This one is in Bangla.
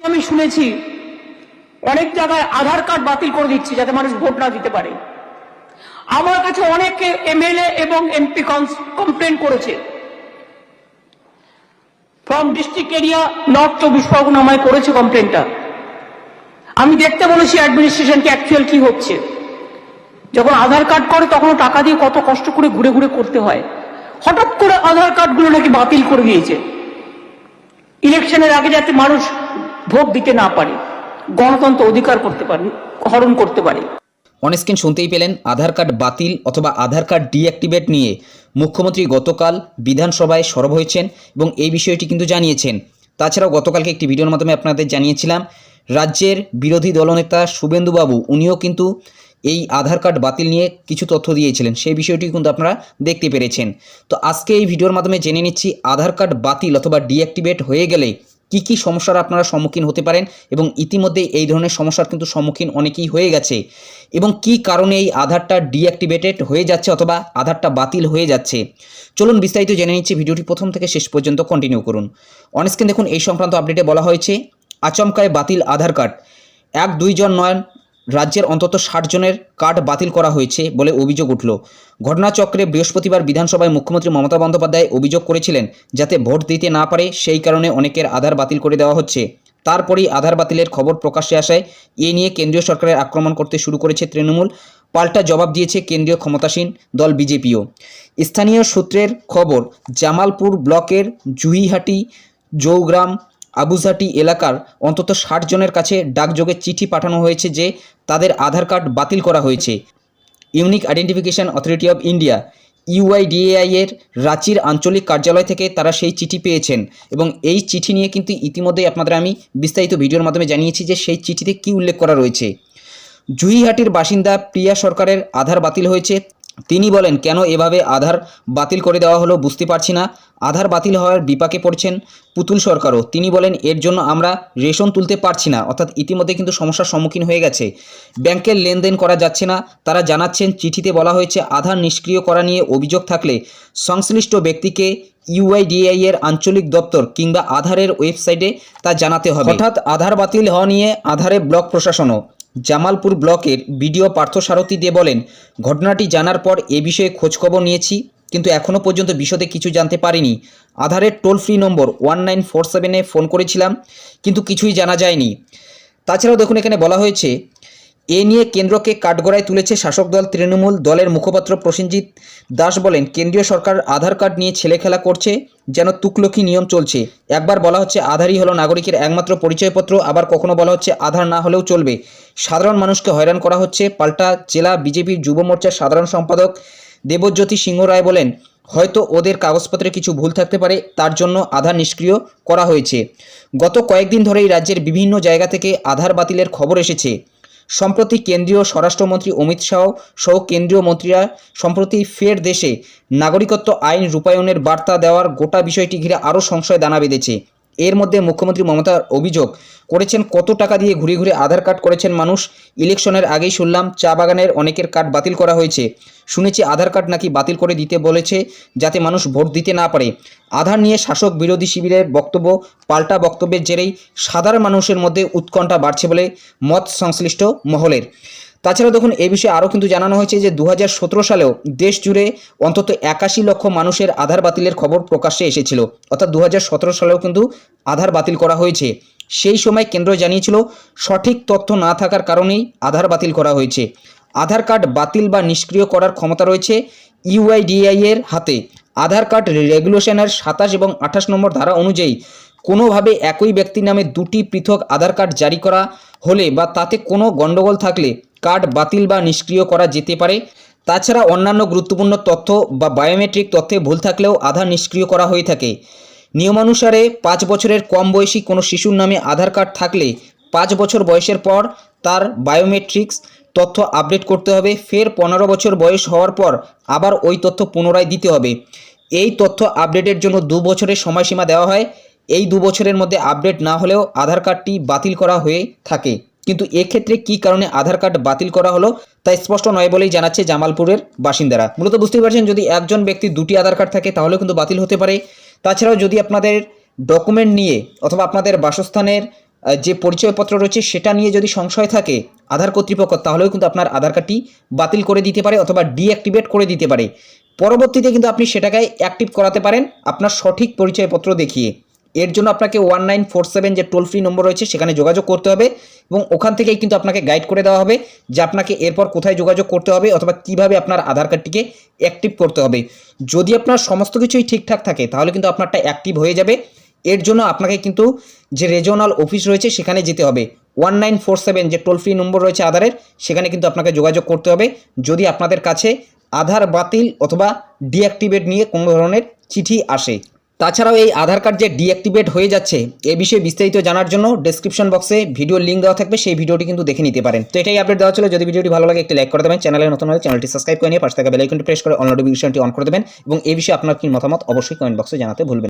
আমি শুনেছি অনেক জায়গায় আধার কার্ড বাতিল করে দিচ্ছে যাতে মানুষ ভোট না দিতে পারে। আমার কাছে অনেকে এমএলএ এবং এমপি কমপ্লেন করেছে। ফ্রম ডিস্ট্রিক্ট এরিয়া নর্থ চব্বিশ পরগনা আমায় করেছে কমপ্লেনটা। আমি দেখতে বলেছি অ্যাডমিনিস্ট্রেশনকে অ্যাকচুয়াল কি হচ্ছে। যখন আধার কার্ড করে তখন টাকা দিয়ে কত কষ্ট করে ঘুরে ঘুরে করতে হয়। হঠাৎ করে আধার কার্ডগুলো নাকি বাতিল করে দিয়েছে। ইলেকশনের আগে যাতে মানুষ ভোট দিতে না পারে, গণতন্ত্র অধিকার করতে পারে, হরণ করতে পারে। অনস্ক্রিন শুনতেই পেলেন আধার কার্ড বাতিল অথবা আধার কার্ড ডিঅ্যাক্টিভেট নিয়ে মুখ্যমন্ত্রী গতকাল বিধানসভায় সরব হয়েছেন এবং এই বিষয়টি কিন্তু জানিয়েছেন। তাছাড়াও গতকালকে একটি ভিডিওর মাধ্যমে আপনাদের জানিয়েছিলাম, রাজ্যের বিরোধী দলনেতা শুভেন্দুবাবু উনিও কিন্তু এই আধার কার্ড বাতিল নিয়ে কিছু তথ্য দিয়েছিলেন। সেই বিষয়টি কিন্তু আপনারা দেখতে পেরেছেন। তো আজকে এই ভিডিওর মাধ্যমে জেনে নিচ্ছি, আধার কার্ড বাতিল অথবা ডিঅ্যাক্টিভেট হয়ে গেলে কি কি সমস্যার আপনারা সম্মুখীন হতে পারেন এবং ইতিমধ্যে এই ধরনের সমস্যার কিন্তু সম্মুখীন অনেকেই হয়ে গেছে। এবং কি কারণে এই আধারটা ডিঅ্যাক্টিভেটেড হয়ে যাচ্ছে অথবা আধারটা বাতিল হয়ে যাচ্ছে? চলুন বিস্তারিত জেনে নিচ্ছি ভিডিওটি প্রথম থেকে শেষ পর্যন্ত কন্টিনিউ করুন। অনস্ক্রিন দেখুন এই সংক্রান্ত আপডেটে বলা হয়েছে আচমকায় বাতিল আধার কার্ড। এক দুইজন নয় রাজ্যের অন্তত ষাট জনের কার্ড বাতিল করা হয়েছে বলে অভিযোগ উঠল। ঘটনাচক্রে বৃহস্পতিবার বিধানসভায় মুখ্যমন্ত্রী মমতা বন্দ্যোপাধ্যায় অভিযোগ করেছিলেন যাতে ভোট দিতে না পারে, সেই কারণে অনেকের আধার বাতিল করে দেওয়া হচ্ছে। তারপরেই আধার বাতিলের খবর প্রকাশ্যে আসায় এ নিয়ে কেন্দ্রীয় সরকারের আক্রমণ করতে শুরু করেছে তৃণমূল, পাল্টা জবাব দিয়েছে কেন্দ্রীয় ক্ষমতাসীন দল বিজেপিও। স্থানীয় সূত্রের খবর, জামালপুর ব্লকের জুহিহাটি জৌগ্রাম আবুজাটি এলাকার অন্তত ষাট জনের কাছে ডাকযোগে চিঠি পাঠানো হয়েছে যে তাদের আধার কার্ড বাতিল করা হয়েছে। Unique identification authority of India UIDAI এর রাঁচির আঞ্চলিক কার্যালয় থেকে তারা সেই চিঠি পেয়েছেন এবং এই চিঠি নিয়ে কিন্তু ইতিমধ্যেই আপনাদের আমি বিস্তারিত ভিডিওর মাধ্যমে জানিয়েছি যে সেই চিঠিতে কী উল্লেখ করা রয়েছে। জুহিহাটির বাসিন্দা প্রিয়া সরকারের আধার বাতিল হয়েছে তিনি বলেন, কেন এভাবে আধার বাতিল করে দেওয়া হলো বুঝতে পারছি না। আধার বাতিল হওয়ার বিপাকে পড়ছেন পুতুল সরকারও। তিনি বলেন, এর জন্য আমরা রেশন তুলতে পারছি না। অর্থাৎ ইতিমধ্যে কিন্তু সমস্যার সম্মুখীন হয়ে গেছে। ব্যাংকের লেনদেন করা যাচ্ছে না। তারা জানাচ্ছেন, চিঠিতে বলা হয়েছে, আধার নিষ্ক্রিয় করা নিয়ে অভিযোগ থাকলে সংশ্লিষ্ট ব্যক্তিকে ইউআইডিআই এর আঞ্চলিক দপ্তর কিংবা আধারের ওয়েবসাইটে তা জানাতে হবে। অর্থাৎ আধার বাতিল হওয়া নিয়ে আধারে ব্লক প্রশাসনও জামালপুর ব্লকের বিডিও পার্থসারথী দে বলেন, ঘটনাটি জানার পর এ বিষয়ে খোঁজখবর নিয়েছি, কিন্তু এখনও পর্যন্ত বিশদে কিছু জানতে পারিনি। আধারের toll free number one nine four সেভেনে ফোন করেছিলাম, কিন্তু কিছুই জানা যায়নি। তাছাড়াও দেখুন এখানে বলা হয়েছে এ নিয়ে কেন্দ্রকে কাঠগড়ায় তুলেছে শাসক দল তৃণমূল দলের মুখপাত্র প্রসেনজিৎ দাস বলেন, কেন্দ্রীয় সরকার আধার কার্ড নিয়ে ছেলেখেলা করছে, যেন তুকলকি নিয়ম চলছে। একবার বলা হচ্ছে আধারই হলো নাগরিকের একমাত্র পরিচয়পত্র, আবার কখনো বলা হচ্ছে আধার না হলেও চলবে। সাধারণ মানুষকে হয়রান করা হচ্ছে, পাল্টা জেলা বিজেপির যুব মোর্চার সাধারণ সম্পাদক দেবজ্যোতি সিংহ রায় বলেন, হয়তো ওদের কাগজপত্রে কিছু ভুল থাকতে পারে, তার জন্য আধার নিষ্ক্রিয় করা হয়েছে। গত কয়েকদিন ধরেই রাজ্যের বিভিন্ন জায়গা থেকে আধার বাতিলের খবর এসেছে। সম্প্রতি কেন্দ্রীয় স্বরাষ্ট্রমন্ত্রী অমিত শাহ সহ কেন্দ্রীয় মন্ত্রীরা সম্প্রতি ফের দেশে নাগরিকত্ব আইন রূপায়ণের বার্তা দেওয়ার গোটা বিষয়টি ঘিরে আরও সংশয় দানা বেঁধেছে। এর মধ্যে মুখ্যমন্ত্রী মমতার অভিযোগ করেছেন, কত টাকা দিয়ে ঘুরে ঘুরে আধার কার্ড করেছেন মানুষ? ইলেকশনের আগেই শুনলাম, চা বাগানের অনেকের কার্ড বাতিল করা হয়েছে। শুনেছি আধার কার্ড নাকি বাতিল করে দিতে বলেছে, যাতে মানুষ ভোট দিতে না পারে। আধার নিয়ে শাসক বিরোধী শিবিরের বক্তব্য, পাল্টা বক্তব্যের জেরেই সাধারণ মানুষের মধ্যে উৎকণ্ঠা বাড়ছে বলে মত সংশ্লিষ্ট মহলের। তাছাড়া দেখুন, এ বিষয়ে আরও কিন্তু জানানো হয়েছে যে দু হাজার সতেরো সালেও দেশ জুড়ে অন্তত একাশি লক্ষ মানুষের আধার বাতিলের খবর প্রকাশ্যে এসেছিল। অর্থাৎ দু হাজার সতেরো সালেও কিন্তু আধার বাতিল করা হয়েছে। সেই সময় কেন্দ্র জানিয়েছিল, সঠিক তথ্য না থাকার কারণেই আধার বাতিল করা হয়েছে। আধার কার্ড বাতিল বা নিষ্ক্রিয় করার ক্ষমতা রয়েছে ইউআইডিআই এর হাতে। আধার কার্ড রেগুলেশনের সাতাশ এবং আঠাশ নম্বর ধারা অনুযায়ী কোনোভাবে একই ব্যক্তির নামে দুটি পৃথক আধার কার্ড জারি করা হলে বা তাতে কোনো গণ্ডগোল থাকলে কার্ড বাতিল বা নিষ্ক্রিয় করা যেতে পারে। তাছাড়া অন্যান্য গুরুত্বপূর্ণ তথ্য বা বায়োমেট্রিক তথ্যে ভুল থাকলেও আধার নিষ্ক্রিয় করা হয়ে থাকে। নিয়মানুসারে পাঁচ বছরের কম বয়সী কোনো শিশুর নামে আধার কার্ড থাকলে পাঁচ বছর বয়সের পর তার বায়োমেট্রিক্স তথ্য আপডেট করতে হবে। ফের পনেরো বছর বয়স হওয়ার পর আবার ওই তথ্য পুনরায় দিতে হবে। এই তথ্য আপডেটের জন্য দু বছরের সময়সীমা দেওয়া হয়। এই দু বছরের মধ্যে আপডেট না হলেও আধার কার্ডটি বাতিল করা হয়ে থাকে। কিন্তু এক্ষেত্রে কী কারণে আধার কার্ড বাতিল করা হলো, তা স্পষ্ট নয় বলেই জানাচ্ছে জামালপুরের বাসিন্দারা। মূলত বুঝতেই পারছেন, যদি একজন ব্যক্তি দুটি আধার কার্ড থাকে, তাহলেও কিন্তু বাতিল হতে পারে। তাছাড়াও যদি আপনাদের ডকুমেন্ট নিয়ে অথবা আপনাদের বাসস্থানের যে পরিচয়পত্র রয়েছে, সেটা নিয়ে যদি সংশয় থাকে আধার কর্তৃপক্ষ, তাহলেও কিন্তু আপনার আধার কার্ডটি বাতিল করে দিতে পারে অথবা ডিঅ্যাক্টিভেট করে দিতে পারে। পরবর্তীতে কিন্তু আপনি সেটাকে অ্যাক্টিভ করাতে পারেন, আপনার সঠিক পরিচয়পত্র দেখিয়ে। এর জন্য আপনাকে ওয়ান নাইন ফোর সেভেন যে টোল ফ্রি নম্বর রয়েছে, সেখানে যোগাযোগ করতে হবে এবং ওখান থেকেই কিন্তু আপনাকে গাইড করে দেওয়া হবে যে আপনাকে এরপর কোথায় যোগাযোগ করতে হবে অথবা কীভাবে আপনার আধার কার্ডটিকে অ্যাক্টিভ করতে হবে। যদি আপনার সমস্ত কিছুই ঠিকঠাক থাকে, তাহলে কিন্তু আপনারটা অ্যাক্টিভ হয়ে যাবে। এর জন্য আপনাকে কিন্তু যে রেজিওনাল অফিস রয়েছে, সেখানে যেতে হবে। ওয়ান নাইন ফোর সেভেন যে টোল ফ্রি নম্বর রয়েছে আধারের, সেখানে কিন্তু আপনাকে যোগাযোগ করতে হবে। যদি আপনাদের কাছে আধার বাতিল অথবা ডিঅ্যাক্টিভেট নিয়ে কোনো ধরনের চিঠি আসে তাছাড়াও এই আধার কার্ড যে ডিঅ্যাক্টিভেট হয়ে যাচ্ছে, এ বিষয়ে বিস্তারিত জানার জন্য ডেসক্রিপশন বক্সে ভিডিও লিঙ্ক দেওয়া থাকবে, সেই ভিডিওটি কিন্তু দেখে নিতে পারেন। তো এটাই আপডেট দেওয়া ছিল। যদি ভিডিওটি ভালো লাগে, একটি লাইক করে দেবেন। চ্যানেলে নতুন হলে চ্যানেলটি সাবস্ক্রাইব করে নিয়ে পাশে থাকা বেলাইকনটি প্রেস করে অল নোটিফিকেশনটি অন করে দেবেন এবং এই বিষয়ে আপনার কি মতামত, অবশ্যই কমেন্ট বক্সে জানাতে ভুলবেন।